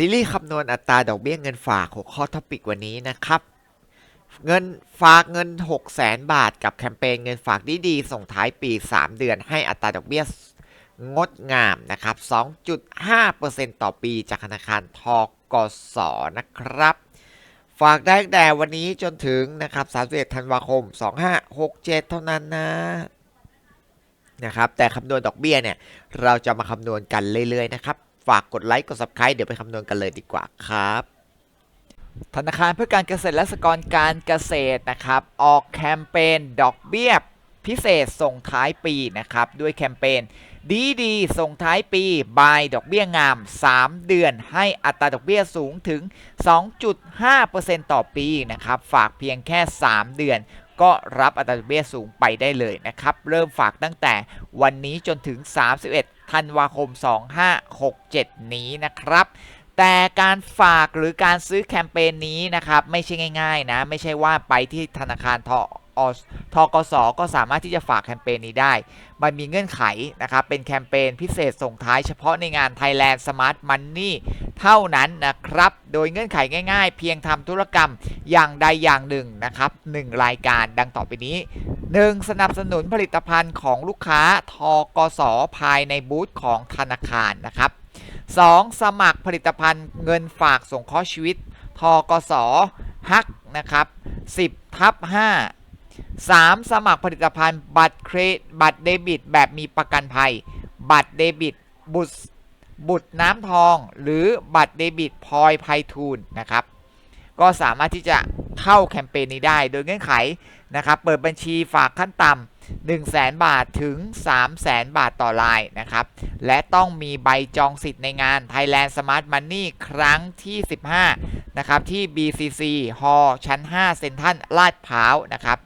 ซีรีส์คำนวณอัตราดอกเบี้ยเงินฝากหัวข้อท็อปิกวันนี้นะครับ เงินฝากเงิน 6 0แสนบาท กับแคมเปญเงินฝากดีๆส่งท้ายปี 3 เดือนให้อัตราดอกเบี้ยงดงามนะครับ 2.5%ต่อปีจากธนาคารทกสนะครับ ฝากได้แต่วันนี้จนถึงนะครับ31ธันวาคม 2567 เท่านั้นนะนะครับแต่คำนวณดอกเบี้ยเนี่ยเราจะมาคำนวณกันเรื่อยๆนะครับ ฝากกดไลค์กด subscribe เดี๋ยวไปคำนวณกันเลยดีกว่าครับ ธนาคารเพื่อการเกษตรและสหกรณ์การเกษตรนะครับ ออกแคมเปญดอกเบี้ยพิเศษส่งท้ายปีนะครับ ด้วยแคมเปญดีดีส่งท้ายปีบายดอกเบี้ยงาม 3 เดือน ให้อัตราดอกเบี้ยสูงถึง 2.5%ต่อปีนะครับ ฝากเพียงแค่ 3 เดือน ก็รับอัตราดอกเบี้ยสูงไปได้เลยนะครับ เริ่มฝากตั้งแต่วันนี้จนถึง 31 ธันวาคม 2567 นี้นะครับแต่การฝากหรือการซื้อแคมเปญนี้นะครับไม่ใช่ง่ายๆนะไม่ใช่ว่าไปที่ธนาคารทอทกสก็สามารถที่จะฝากแคมเปญนี้ได้ มันมีเงื่อนไขนะครับเป็นแคมเปญพิเศษส่งท้ายเฉพาะในงาน Thailand Smart Money เท่านั้นนะครับ โดยเงื่อนไขง่ายๆ เพียงทำธุรกรรมอย่างใดอย่างหนึ่งนะครับ 1 รายการดังต่อไปนี้ 1. สนับสนุนผลิตภัณฑ์ของลูกค้าทกสภายในบูธของธนาคารนะครับ 2. สมัครผลิตภัณฑ์เงินฝากส่งเคราะห์ชีวิตทกสฮักนะครับ 10ทับ5 3. สมัครผลิตภัณฑ์บัตรเครดบัตรเดบิต แบบมีประกันภัย บัตรเดบิต บุตรบุตรน้ำทอง หรือบัตรเดบิตพลอยไพฑูรย์นะครับ ก็สามารถที่จะ เข้าแคมเปญนี้ได้ โดยเงื่อนไขนะครับ เปิดบัญชีฝากขั้นต่ำ1 0 0 0 0บาทถึง 3 0 0 0 0 0บาทต่อรายนะครับ และต้องมีใบจองสิทธิ์ในงาน Thailand Smart Money ครั้งที่ 15 นะครับ ที่ BCC Hall ชั้น 5 เซ็นทรัลลาดพร้าวนะครับ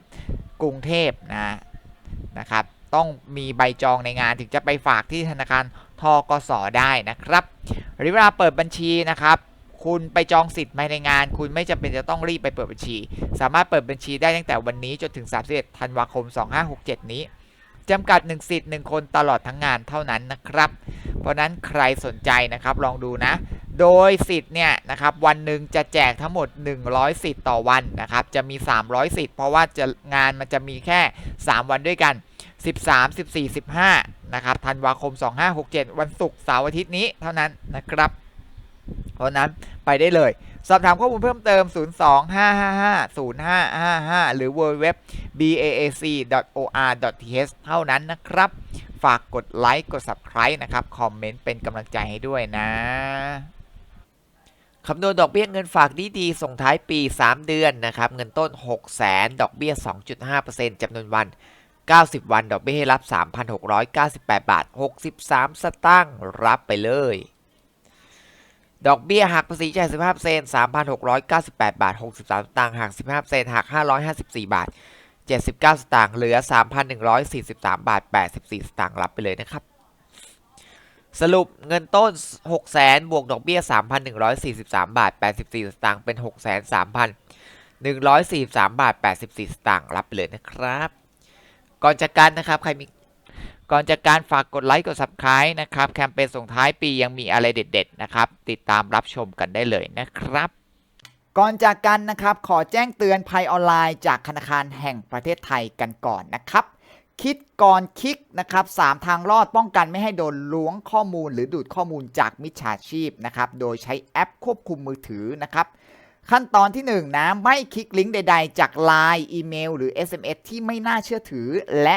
กรุงเทพนะนะครับ ต้องมีใบจองในงานถึงจะไปฝากที่ธนาคารทกสได้นะครับหรือเวลาเปิดบัญชีนะครับ คุณไปจองสิทธิ์ภายในงาน คุณไม่จำเป็นจะต้องรีบไปเปิดบัญชี สามารถเปิดบัญชีได้ตั้งแต่วันนี้จนถึง 31 ธันวาคม 2567 นี้จำกัด 1 สิทธิ์ 1 คนตลอดทั้งงานเท่านั้นนะครับ เพราะนั้นใครสนใจนะครับลองดูนะ โดยสิทธิ์เนี่ยนะครับวันหนึ่งจะแจกทั้งหมด 100 สิทธิ์ต่อวันนะครับจะมี 300 สิทธิ์ เพราะว่าจะงานมันจะมีแค่ 3 วันด้วยกัน 13 14 15นะครับธันวาคม 2567 วันศุกร์เสาร์อาทิตย์นี้เท่านั้นนะครับ เพราะนั้นไปได้เลย สอบถามข้อมูลเพิ่มเติม 025550555 หรือ www baac.or.th เท่านั้นนะครับ ฝากกดไลค์ กด subscribe นะครับ คอมเมนต์เป็นกำลังใจให้ด้วยนะคำนวณดอกเบี้ยเงินฝากดีๆส่งท้ายปี 3 เดือนนะครับ เงินต้น 6 0 0 0 0 0ดอกเบี้ย 2.5%จำนวนวัน 90 วัน ดอกเบี้ยให้รับ 3,698 บาท 63 สตางค์รับไปเลย ดอกเบี้ยหักภาษีจ่าย15% 3,698 บาท 63 สตางค์หัก 15%หัก 554 บาท 79 สตางค์เหลือ 3,143 บาท 84 สตางค์รับไปเลยนะครับ สรุปเงินต้น600,000บวกดอกเบี้ย 3,143 บาท 84 สตางค์เป็น 6,3143 บาท 84 สตางค์รับไปเลยนะครับ ก่อนจากกันนะครับ ใครมี ก่อนจากการฝากกดไลค์กด subscribe นะครับ แคมเปญส่งท้ายปียังมีอะไรเด็ด ๆ นะครับ ติดตามรับชมกันได้เลยนะครับ ก่อนจากกันนะครับ ขอแจ้งเตือนภัยออนไลน์จากธนาคารแห่งประเทศไทยกันก่อนนะครับคิดก่อนคลิกนะครับ3ทางรอดป้องกันไม่ให้โดนล้วงข้อมูล หรือดูดข้อมูลจากมิจฉาชีพนะครับ โดยใช้แอปควบคุมมือถือนะครับ ขั้นตอนที่1นนะไม่คลิกลิงก์ใด ๆ จาก Line อีเมล หรือ SMS ที่ไม่น่าเชื่อถือ และ